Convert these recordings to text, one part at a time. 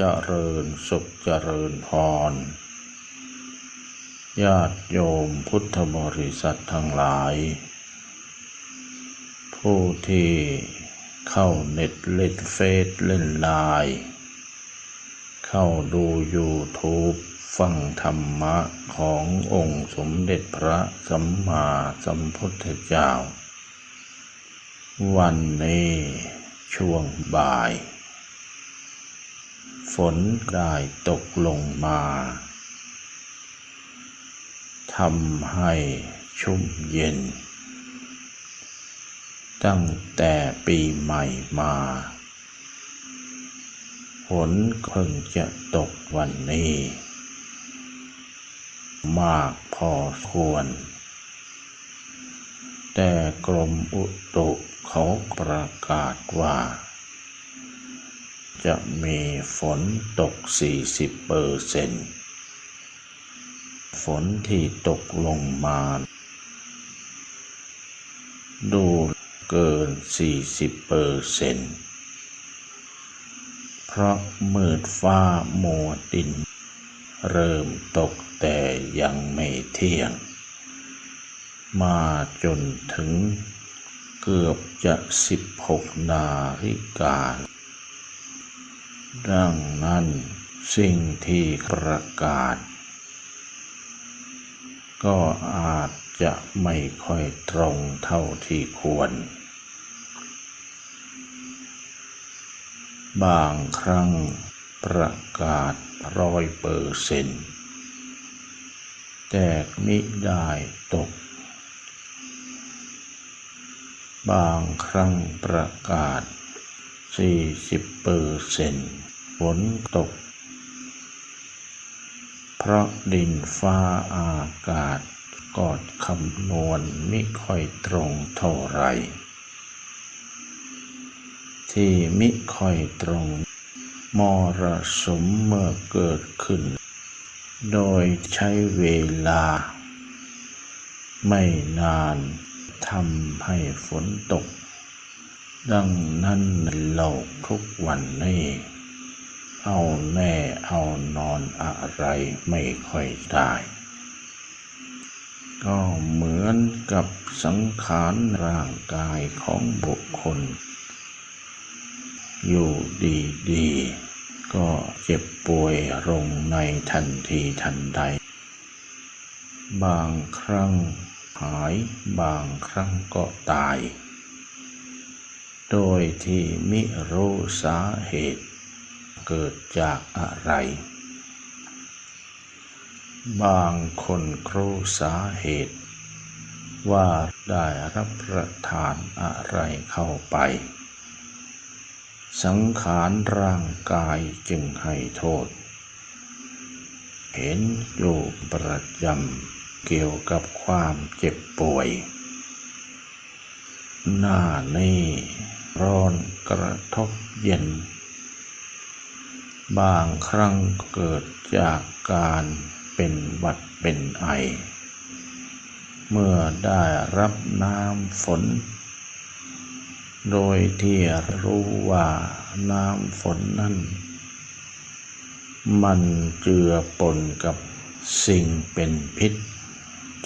เจริญสุขเจริญพร ญาติโยมพุทธบริษัททั้งหลาย ผู้ที่เข้าเน็ตเล่นเฟซเล่นไลน์เข้าดูยูทูบฟังธรรมะขององค์สมเด็จพระสัมมาสัมพุทธเจ้า วันนี้ช่วงบ่าย นได้ตกลงมาทำให้ชุ่มเย็น ตั้งแต่ปีใหม่มาฝนเพิ่งจะตกวันนี้ มากพอควร แต่กรมอุตุเขาประกาศว่า จะมีฝนตก 40เปอร์เซนต์ฝนที่ตกลงมา ดูเกิน 40เปอร์เซนต์เพราะมืดฟ้ามัวดิน เริ่มตกแต่ยังไม่เที่ยง มาจนถึงเกือบจะ 16 นาฬิกา ดังนั้นสิ่งที่ประกาศ ก็อาจจะไม่ค่อยตรงเท่าที่ควร บางครั้งประกาศร้อยเปอร์เซนต์แต่มิได้ตก บางครั้งประกาศ 40เปอร์เซนต์ฝนตก เพราะดินฟ้าอากาศก็คำนวณไม่ค่อยตรงเท่าไร ที่มิค่อยตรงมรสุมเมื่อเกิดขึ้น โดยใช้เวลา ไม่นานทำให้ฝนตก ดังนั้นในโลกทุกวันนี้ เอาแน่เอานอนอะไรไม่ค่อยได้ ก็เหมือนกับสังขารร่างกายของบุคคล อยู่ดีๆ ก็เจ็บป่วยลงในทันทีทันใด บางครั้งหายบางครั้งก็ตาย โดยที่มิรู้สาเหตุ เกิดจากอะไร บางคนรู้สาเหตุ ว่าได้รับประทานอะไรเข้าไป สังขารร่างกายจึงให้โทษ เห็นอยู่ประจำเกี่ยวกับความเจ็บป่วย หน้านี่ ร้อนกระทบเย็น บางครั้งเกิดจากการเป็นหวัดเป็นไอ เมื่อได้รับน้ำฝน โดยที่รู้ว่าน้ำฝนนั้น มันเจือปนกับสิ่งเป็นพิษ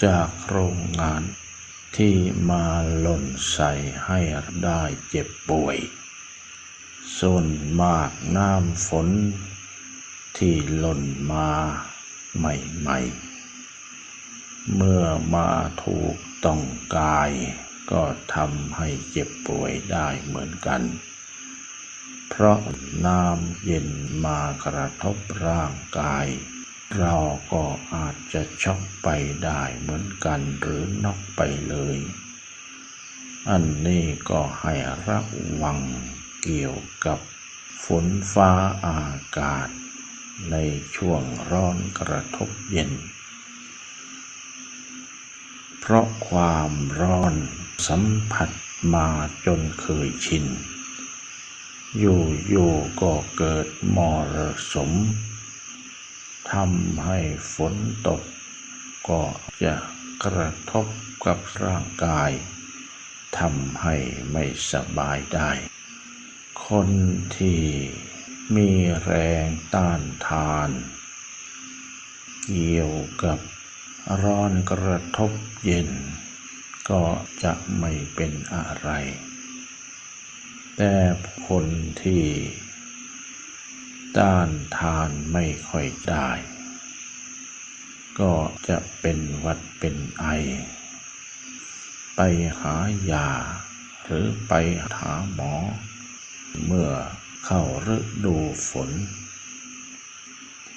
จากโรงงาน ที่มาหล่นใส่ให้ได้เจ็บป่วย ส่วนมากน้ำฝน ที่หล่นมาใหม่ๆ เมื่อมาถูกต้องกาย ก็ทำให้เจ็บป่วยได้เหมือนกัน เพราะน้ำเย็นมากระทบร่างกาย เราก็อาจจะช็อกไปได้เหมือนกันหรือนอกไปเลย อันนี้ก็ให้ระวังเกี่ยวกับฝนฟ้าอากาศ ในช่วงร้อนกระทบเย็น เพราะความร้อนสัมผัสมาจนเคยชิน อยู่ๆก็เกิดมรสม ทำให้ฝนตก ก็จะกระทบกับร่างกายทำให้ไม่สบายได้ คนที่มีแรงต้านทาน เกี่ยวกับร้อนกระทบเย็น ก็จะไม่เป็นอะไร แต่คนที่ ต้านทานไม่ค่อยได้ ก็จะเป็นวัดเป็นไอ ไปหายา หรือไปหาหมอ เมื่อเข้าฤดูฝน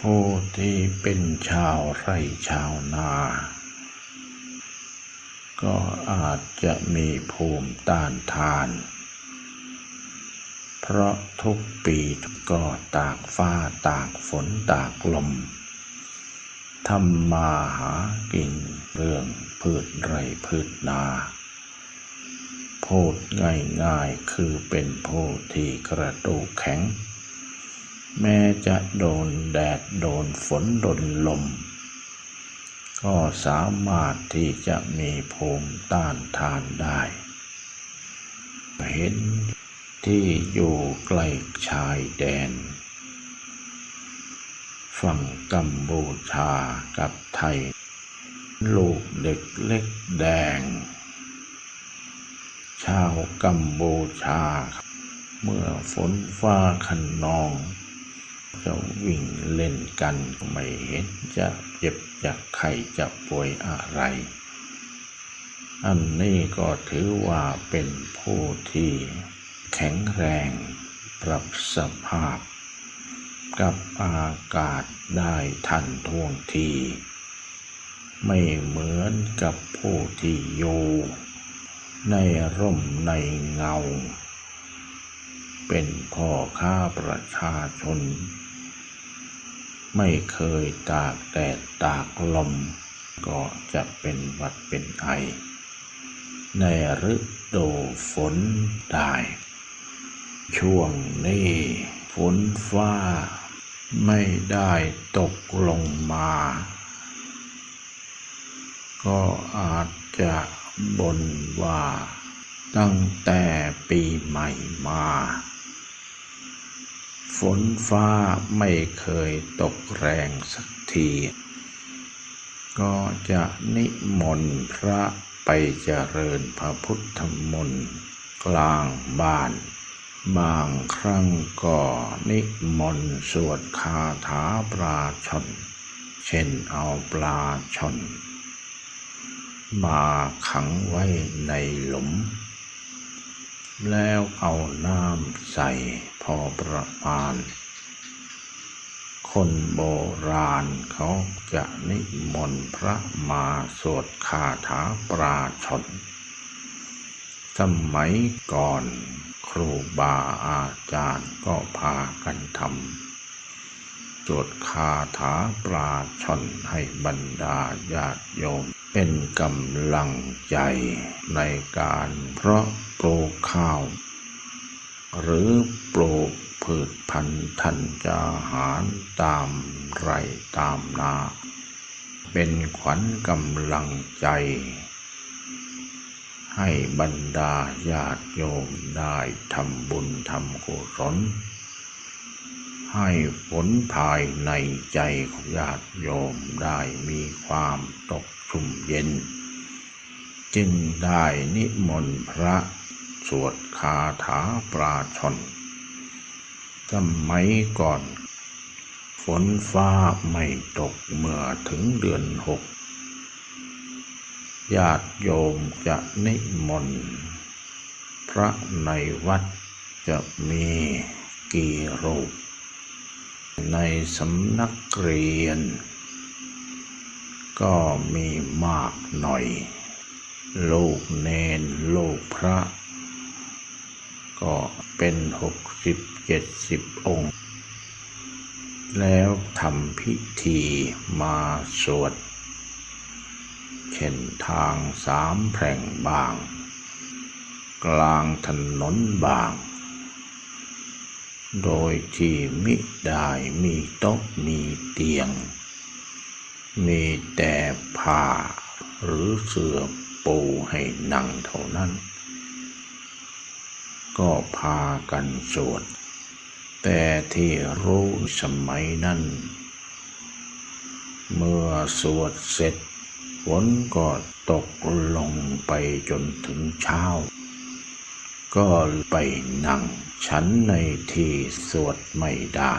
ผู้ที่เป็นชาวไร่ชาวนา ก็อาจจะมีภูมิต้านทาน เพราะทุกปีก็ตากฟ้าตากฝนตากลมทำมาหากินเรื่องพืชไรพืชนาพูดง่ายๆคือเป็นผู้ที่กระดูกแข็ง แม้จะโดนแดดโดนฝนโดนลม ก็สามารถที่จะมีภูมิต้านทานได้ เห็น ที่อยู่ใกล้ชายแดน ฝั่งกัมพูชากับไทย ลูกเด็กเล็กแดง ชาวกัมพูชา เมื่อฝนฟ้าขนอง จะวิ่งเล่นกันไม่เห็นจะเจ็บจะไข้จะป่วยอะไรอันนี้ก็ถือว่าเป็นผู้ที่ แข็งแรงปรับสภาพ กับอากาศได้ทันท่วงที ไม่เหมือนกับผู้ที่อยู่ในร่มในเงา เป็นพ่อค้าประชาชน ไม่เคยตากแดดตากลม ก็จะเป็นหวัดเป็นไอ ในฤดูฝนได้ ช่วงนี้ฝนฟ้า ไม่ได้ตกลงมา ก็อาจจะบ่นว่าตั้งแต่ปีใหม่มา ฝนฟ้าไม่เคยตกแรงสักที ก็จะนิมนต์พระไปเจริญพระพุทธมนต์กลางบ้าน บางครั้งก็นิมนต์สวดคาถาปลาชน เช่นเอาปลาชน มาขังไว้ในหลุม แล้วเอาน้ำใส่พอประมาณ คนโบราณเขาจะนิมนต์พระมาสวดคาถาปราชน สมัยก่อน ครูบาอาจารย์ก็พากันทำสวดคาถาปราชนให้บรรดาญาติโยม เป็นกำลังใจในการเพราะปลูกข้าว หรือปลูกพืชพันธุ์ธัญญาหารตามไรตามนา เป็นขวัญกำลังใจ ให้บรรดาญาติโยมได้ทำบุญทำกุศลให้ผลภายในใจของญาติโยมได้มีความตกชุ่มเย็น จึงได้นิมนต์พระสวดคาถาปราชนสมัยก่อน ฝนฟ้าไม่ตกเมื่อถึงเดือนหก ญาติโยมจะนิมนต์พระในวัดจะมีกี่รูป ในสำนักเรียน ก็มีมากหน่อย ลูกเนนลูกพระ ก็เป็นหกสิบเจ็ดสิบองค์ แล้วทำพิธีมาสวด เช่นทางสามแพร่งบาง กลางถนนบาง โดยที่มิได้มีโต๊ะมีเตียง มีแต่ผ้าหรือเสื่อปูให้นั่งเท่านั้น ก็พากันสวด แต่ที่รู้สมัยนั้น เมื่อสวดเสร็จ ฝนก็ตกลงไปจนถึงเช้า ก็ไปนั่งฉันในที่สวดไม่ได้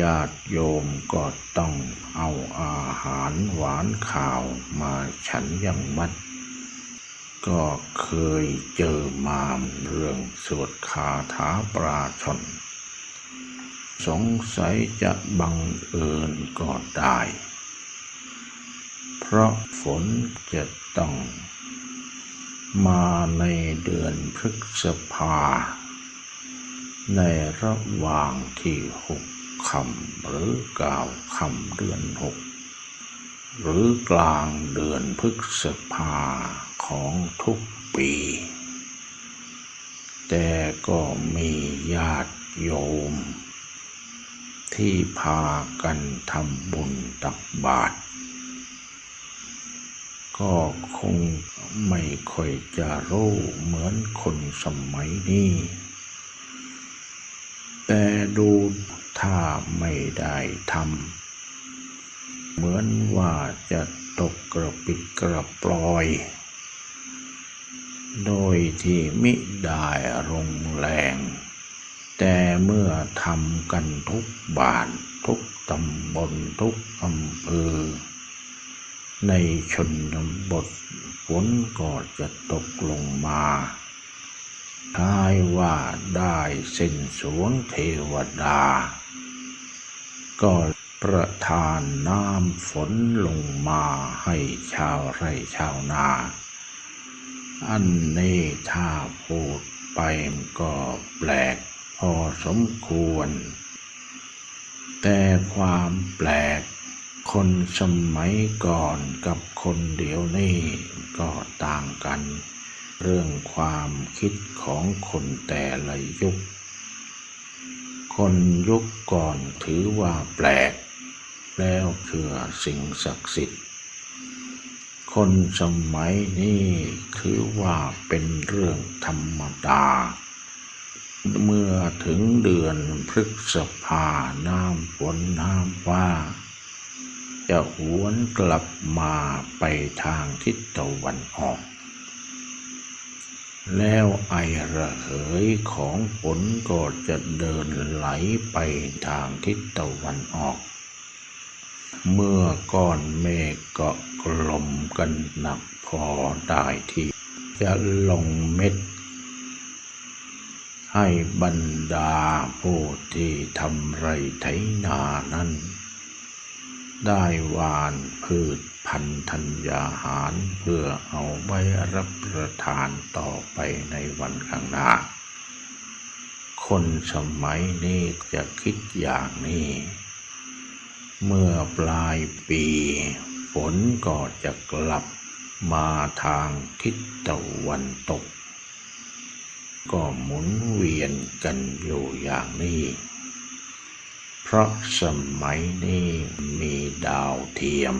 ญาติโยมก็ต้องเอาอาหารหวานข่าวมาฉันยังวัด ก็เคยเจอมาเรื่องสวดคาถาปราชนสงสัยจะบังเอิญก็ได้ เพราะฝนจะต้องมาในเดือนพฤษภา ในระหว่างที่หกคำหรือเก้าคำเดือนหกหรือกลางเดือนพฤษภาของทุกปี แต่ก็มีญาติโยม ที่พากันทำบุญตักบาตร ก็คงไม่ค่อยจะรู้เหมือนคนสมัยนี้ แต่ดูถ้าไม่ได้ทำเหมือนว่าจะตกกระปิดกระปลอย โดยที่มิได้ลงแรง แต่เมื่อทำกันทุกบ้านทุกตำบลทุกอำเภอ ในชนบทฝนก็จะตกลงมาทายว่าได้เส้นสวงเทวดา ก็ประทานน้ำฝนลงมาให้ชาวไร่ชาวนา อันนี้ถ้าพูดไปก็แปลกพอสมควร แต่ความแปลก คนสมัยก่อนกับคนเดี๋ยวนี้ก็ต่างกัน เรื่องความคิดของคนแต่ละยุค คนยุคก่อนถือว่าแปลก แล้วเชื่อสิ่งศักดิ์สิทธิ์ คนสมัยนี้ถือว่าเป็นเรื่องธรรมดา เมื่อถึงเดือนพฤษภาน้ำฝนน้ำว่า จะหวนกลับมาไปทางทิศตะวันออก แล้วไอระเหยของฝนก็จะเดินไหลไปทางทิศตะวันออก เมื่อก้อนเมฆก็กลมกันหนักพอได้ที่จะลงเม็ดให้บรรดาผู้ที่ทำไรไถนานั้น ได้วานพืชพันธัญญาหาร เพื่อเอาไว้รับประทานต่อไปในวันข้างหน้า คนสมัยนี้จะคิดอย่างนี้ เมื่อปลายปีฝนก็จะกลับมาทางทิศตะวันตก ก็หมุนเวียนกันอยู่อย่างนี้ พราะสมัยนี้มีดาวเทียม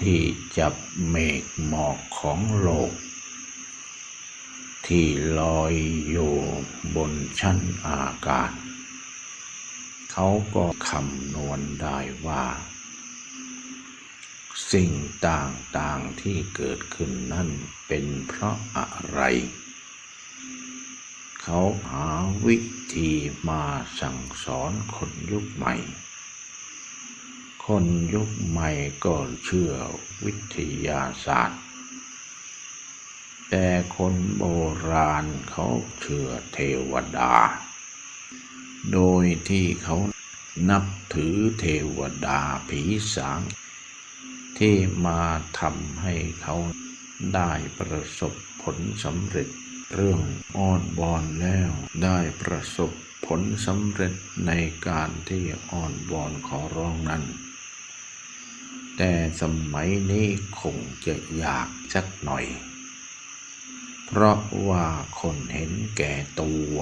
ที่จับเมฆหมอกของโลก ที่ลอยอยู่บนชั้นอากาศ เขาก็คำนวณได้ว่า สิ่งต่างๆที่เกิดขึ้นนั่นเป็นเพราะอะไร เขาหาวิธีมาสั่งสอนคนยุคใหม่ คนยุคใหม่ก็เชื่อวิทยาศาสตร์ แต่คนโบราณเขาเชื่อเทวดา โดยที่เขานับถือเทวดาผีสาง ที่มาทำให้เขาได้ประสบผลสำเร็จ เรื่องอ้อนวอนแล้วได้ประสบผลสำเร็จในการที่อ้อนวอนขอร้องนั้น แต่สมัยนี้คงจะยากสักหน่อย เพราะว่าคนเห็นแก่ตัว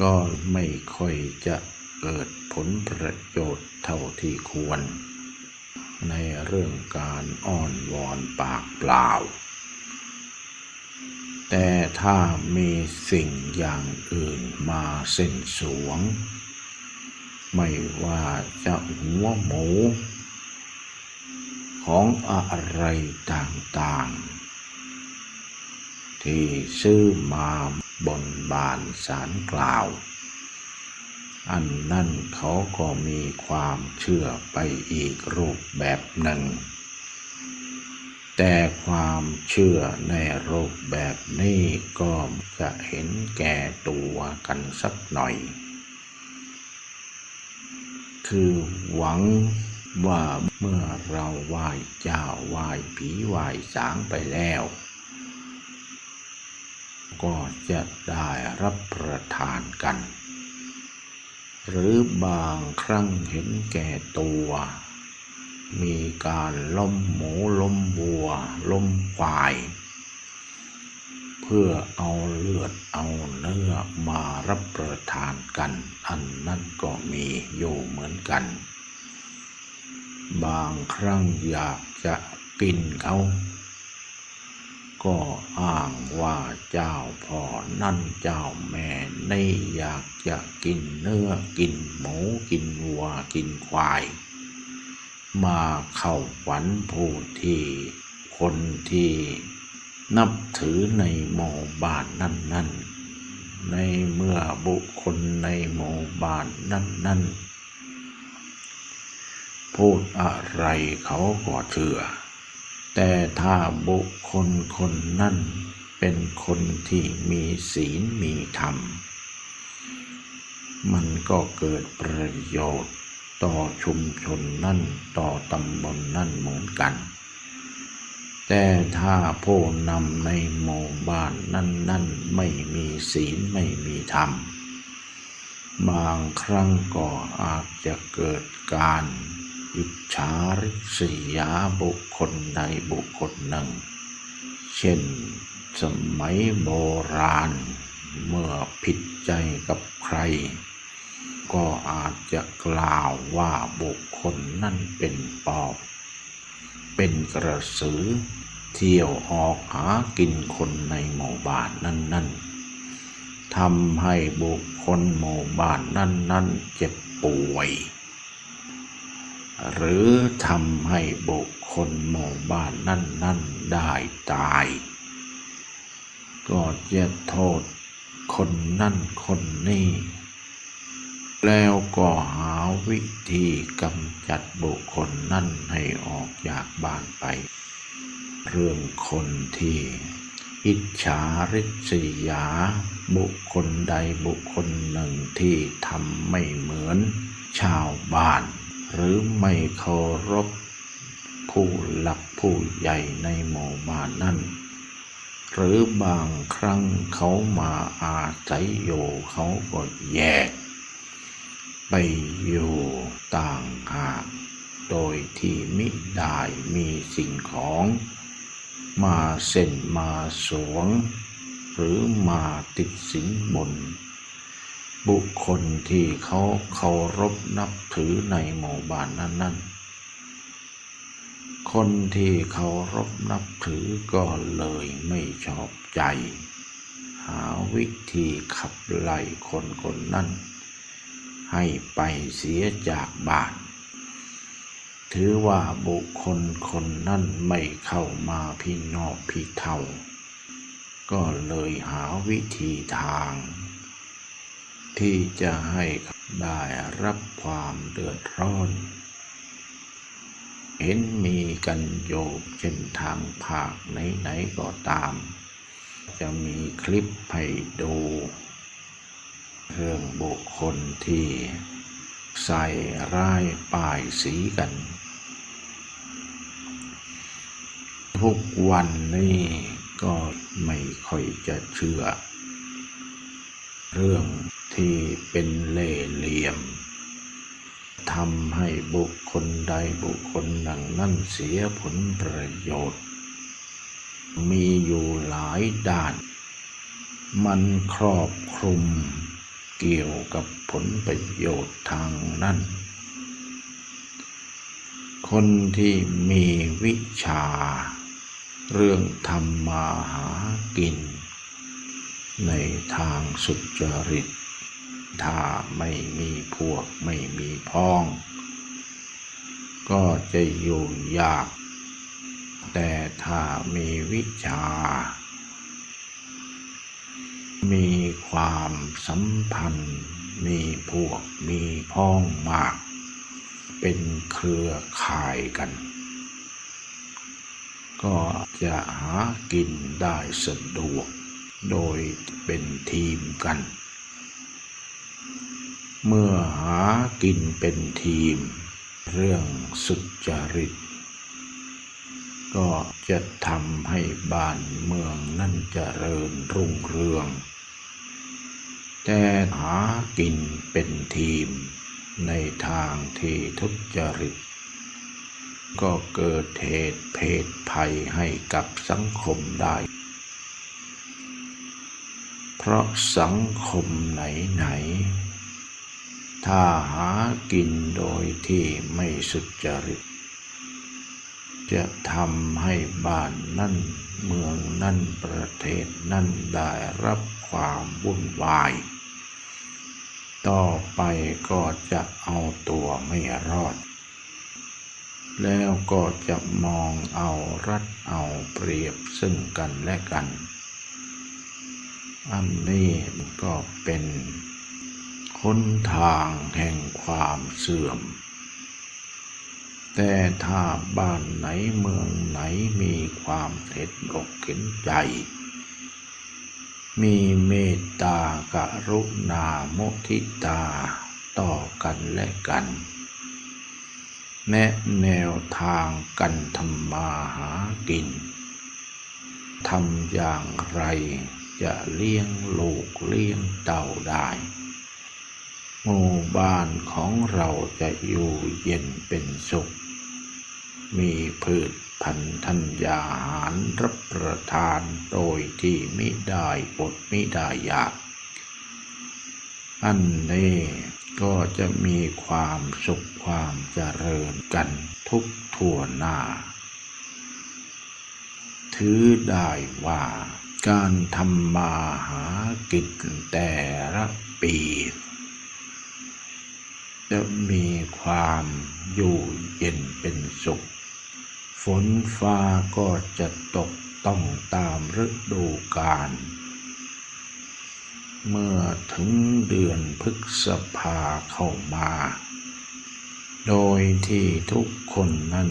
ก็ไม่ค่อยจะเกิดผลประโยชน์เท่าที่ควร ในเรื่องการอ้อนวอนปากเปล่า แต่ถ้ามีสิ่งอย่างอื่นมาเส้นสวง ไม่ว่าจะหัวหมู ของอะไรต่างๆ ที่ซื้อมาบนบานสารกล่าว อันนั่นเขาก็มีความเชื่อไปอีกรูปแบบหนึ่ง แต่ความเชื่อในรูปแบบนี้ก็จะเห็นแก่ตัวกันสักหน่อย คือหวังว่าเมื่อเราไหว้เจ้าไหว้ผีไหว้สางไปแล้ว ก็จะได้รับประทานกัน หรือบางครั้งเห็นแก่ตัว มีการล้มหมูล้มวัวล้มควาย เพื่อเอาเลือดเอาเนื้อมารับประทานกัน อันนั้นก็มีอยู่เหมือนกัน บางครั้งอยากจะกินเขาก็อ้างว่าเจ้าพ่อนั่นเจ้าแม่นี่อยากจะกินเนื้อกินหมูกินวัวกินควาย มาเข้าฝันผู้ที่คนที่นับถือในหมู่บ้านนั่นๆ ในเมื่อบุคคลในหมู่บ้านนั่นๆ พูดอะไรเขาก็เชื่อ แต่ถ้าบุคคลคนนั้นเป็นคนที่มีศีลมีธรรม มันก็เกิดประโยชน์ ต่อชุมชนนั่นต่อตำบลนนั่นเหมือนกัน แต่ถ้าผู้นำในหมู่บ้านนั่นนั่นไม่มีศีลไม่มีธรรม บางครั้งก็อาจจะเกิดการอิจฉาริษยาบุคคลใดบุคคลหนึ่ง เช่นสมัยโบราณเมื่อผิดใจกับใคร ก็อาจจะกล่าวว่าบุคคลนั่นเป็นปอบ เป็นกระสือ เที่ยวออกหากินคนในหมู่บ้านนั่นๆทำให้บุคคลหมู่บ้านนั่นๆเจ็บป่วย หรือทำให้บุคคลหมู่บ้านนั่นๆได้ตาย ก็จะโทษคนนั่นคนนี้ แล้วก็หาวิธีกำจัดบุคคลนั่นให้ออกจากบ้านไป เรื่องคนที่อิจฉาริษยา บุคคลใดบุคคลหนึ่งที่ทำไม่เหมือน ชาวบ้าน หรือไม่เคารพผู้หลักผู้ใหญ่ในหมู่บ้านนั่นหรือบางครั้งเขามาอาศัยอยู่เขาก็แยก ไปอยู่ต่างหาก โดยที่มิได้มีสิ่งของ มาเส้นมาสวง หรือมาติดสินบน บุคคลที่เขาเคารพนับถือในหมู่บ้านนั้นๆคนที่เคารพนับถือก็เลยไม่ชอบใจ หาวิธีขับไล่คนคนนั้น ให้ไปเสียจากบานถือว่าบุคคลคนนั้นไม่เข้ามาพี่นอกพี่เท่า ก็เลยหาวิธีทาง ที่จะให้ได้รับความเดือดร้อนเห็นมีกันโยบเช่นทางภาคไหน ๆ ก็ตาม จะมีคลิปให้ดู เรื่องบุคคลที่ใส่ร้ายป้ายสีกัน ทุกวันนี้ก็ไม่ค่อยจะเชื่อ เรื่องที่เป็นเล่เหลี่ยมทำให้บุคคลใดบุคคลหนึ่งนั่นเสียผลประโยชน์ มีอยู่หลายด้าน มันครอบคลุม เกี่ยวกับผลประโยชน์ทางนั้น คนที่มีวิชา เรื่องทำมาหากิน ในทางสุจริต ถ้าไม่มีพวกไม่มีพ้อง ก็จะอยู่ยาก แต่ถ้ามีวิชา ความสัมพันธ์ มีพวกมีพ้องมาก เป็นเครือข่ายกัน ก็จะหากินได้สะดวก โดยเป็นทีมกัน เมื่อหากินเป็นทีม เรื่องสุจริตก็จะทำให้บ้านเมืองนั่นจเจริญรุ่งเรือง แต่หากินเป็นทีมในทางที่ทุจริต ก็เกิดเหตุเพศภัยให้กับสังคมได้ เพราะสังคมไหนๆถ้าหากินโดยที่ไม่สุจริต จะทำให้บ้านนั่นเมืองนั่นประเทศนั่นได้รับ ความวุ่นวาย ต่อไปก็จะเอาตัวไม่รอด แล้วก็จะมองเอารัดเอาเปรียบซึ่งกันและกัน อันนี้ก็เป็นค้นทางแห่งความเสื่อม แต่ถ้าบ้านไหนเมืองไหนมีความเห็นอกเห็นใจ มีเมตตากรุณาโมทิตาต่อกันและกัน แนะแนวทางกันทำมาหากินทำอย่างไรจะเลี้ยงลูกเลี้ยงเต่าได้หมู่บ้านของเราจะอยู่เย็นเป็นสุข มีพืช พันธัญญาหารรับประทานโดยที่มิได้อดมิได้อยาก อันนี้ก็จะมีความสุขความเจริญกันทุกทั่วหน้า ถือได้ว่าการทำมาหากินแต่ละปี จะมีความอยู่เย็นเป็นสุข ฝนฟ้าก็จะตกต้องตามฤดูกาล เมื่อถึงเดือนพฤษภาเข้ามา โดยที่ทุกคนนั้น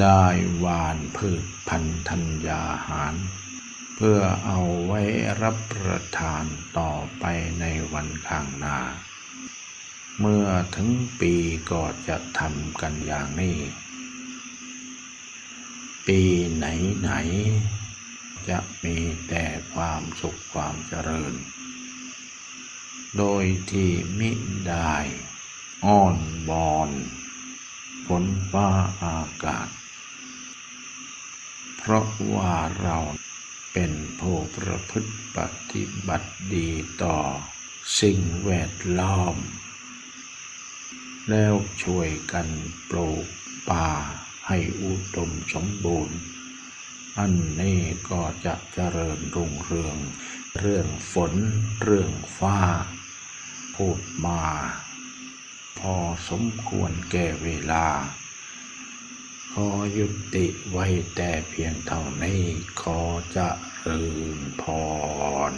ได้หวานพืชพันธัญญาหาร เพื่อเอาไว้รับประทานต่อไปในวันข้างหน้า เมื่อถึงปีก็จะทำกันอย่างนี้ ปีไหนไหน จะมีแต่ความสุขความเจริญ โดยที่มิได้อ้อนบอนฝนฟ้าอากาศ เพราะว่าเราเป็นผู้ประพฤติปฏิบัติดีต่อสิ่งแวดล้อม แล้วช่วยกันปลูกป่าให้อุดมสมบูรณ์ อันนี้ก็จะเจริญรุ่งเรือง เรื่องฝนเรื่องฟ้า พูดมา พอสมควรแก่เวลา ขอยุติไว้แต่เพียงเท่านี้ขอจะเริญพร